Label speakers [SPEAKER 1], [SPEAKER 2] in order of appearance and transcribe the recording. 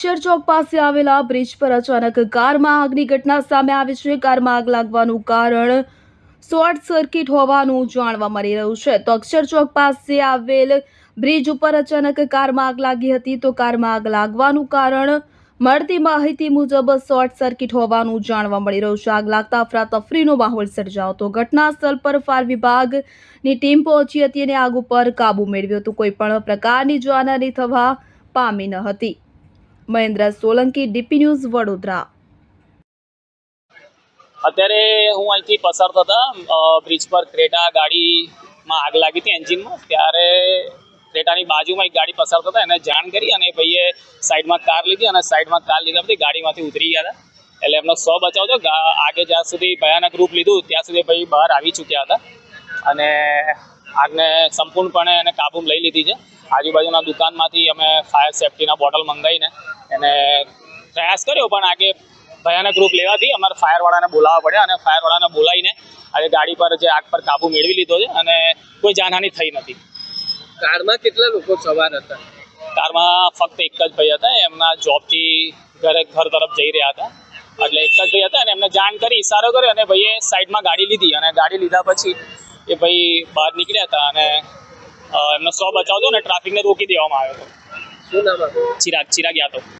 [SPEAKER 1] Share ચોક પાસે આવેલા bridge પર અચાનક કારમાં આગની ઘટના સામે આવી છે. કારમાં આગ લાગવાનું કારણ શોર્ટ સર્કિટ હોવાનું જાણવા મળી રહ્યું છે. તો અક્ષર ચોક પાસે આવેલ બ્રિજ ઉપર અચાનક કારમાં આગ લાગી હતી તો કારમાં આગ લાગવાનું કારણ મળતી માહિતી મુજબ શોર્ટ સર્કિટ હોવાનું જાણવા મળી રહ્યું છે. આગ લાગતા અફરાતફરીનો માહોલ સર્જાયો તો ઘટના સ્થળ પર ફાયર વિભાગની ટીમ પહોંચી હતી અને આગ ઉપર કાબુ મેળવ્યો હતો. કોઈ પણ પ્રકારની જાનહાની થવા પામી ન હતી. Mahendra Solanki, DP News, Vadodara.
[SPEAKER 2] અત્યારે હું અહીંથી પસાર થતા બ્રિજ પર ક્રેટા ગાડીમાં આગ લાગી હતી એન્જિનમાં. ત્યારે ક્રેટાની બાજુમાં એક ગાડી પસાર થતા, એને જાણ કરી અને ભાઈએ સાઈડમાં કાર લીધી અને સાઈડમાં કાર લીધા પછી ગાડીમાંથી ઉતરી ગયા હતા. એટલે એમનો સો બચાવ થયો. આગે જ્યાં સુધી ભયાનક રૂપ લીધું, ત્યાં સુધી ભાઈ બહાર આવી ચૂક્યા હતા. અને આગને સંપૂર્ણપણે એને કાબૂમાં લઈ લીધી છે. આજુબાજુના દુકાનમાંથી અમે ફાયર સેફટીના બોટલ મંગાવીને એને પ્રયાસ કર્યો પણ આગે ભયાનક રૂપ લેવાથી અમારે ફાયરવાળાને બોલાવવા પડ્યા અને ફાયરવાળાને બોલાવીને આજે ગાડી પર જે આગ પર કાબુ મેળવી લીધો છે અને કોઈ જાનહાની થઈ નથી.
[SPEAKER 3] કારમાં કેટલા લોકો સવાર હતા?
[SPEAKER 2] કારમાં ફક્ત એક જ ભાઈ હતા એમના જોબથી ઘરે ઘર તરફ જઈ રહ્યા હતા. એટલે એક જ ભાઈ હતા અને એમને જાણ કરી ઇશારો કર્યો અને ભાઈએ સાઈડમાં ગાડી લીધી અને ગાડી લીધા પછી એ ભાઈ બહાર નીકળ્યા હતા અને એમનો સો બચાવ હતો ને ટ્રાફિકને રોકી દેવામાં આવ્યો હતો.
[SPEAKER 3] શું નામ
[SPEAKER 2] ચિરાગ ચિરાગ યાદવ.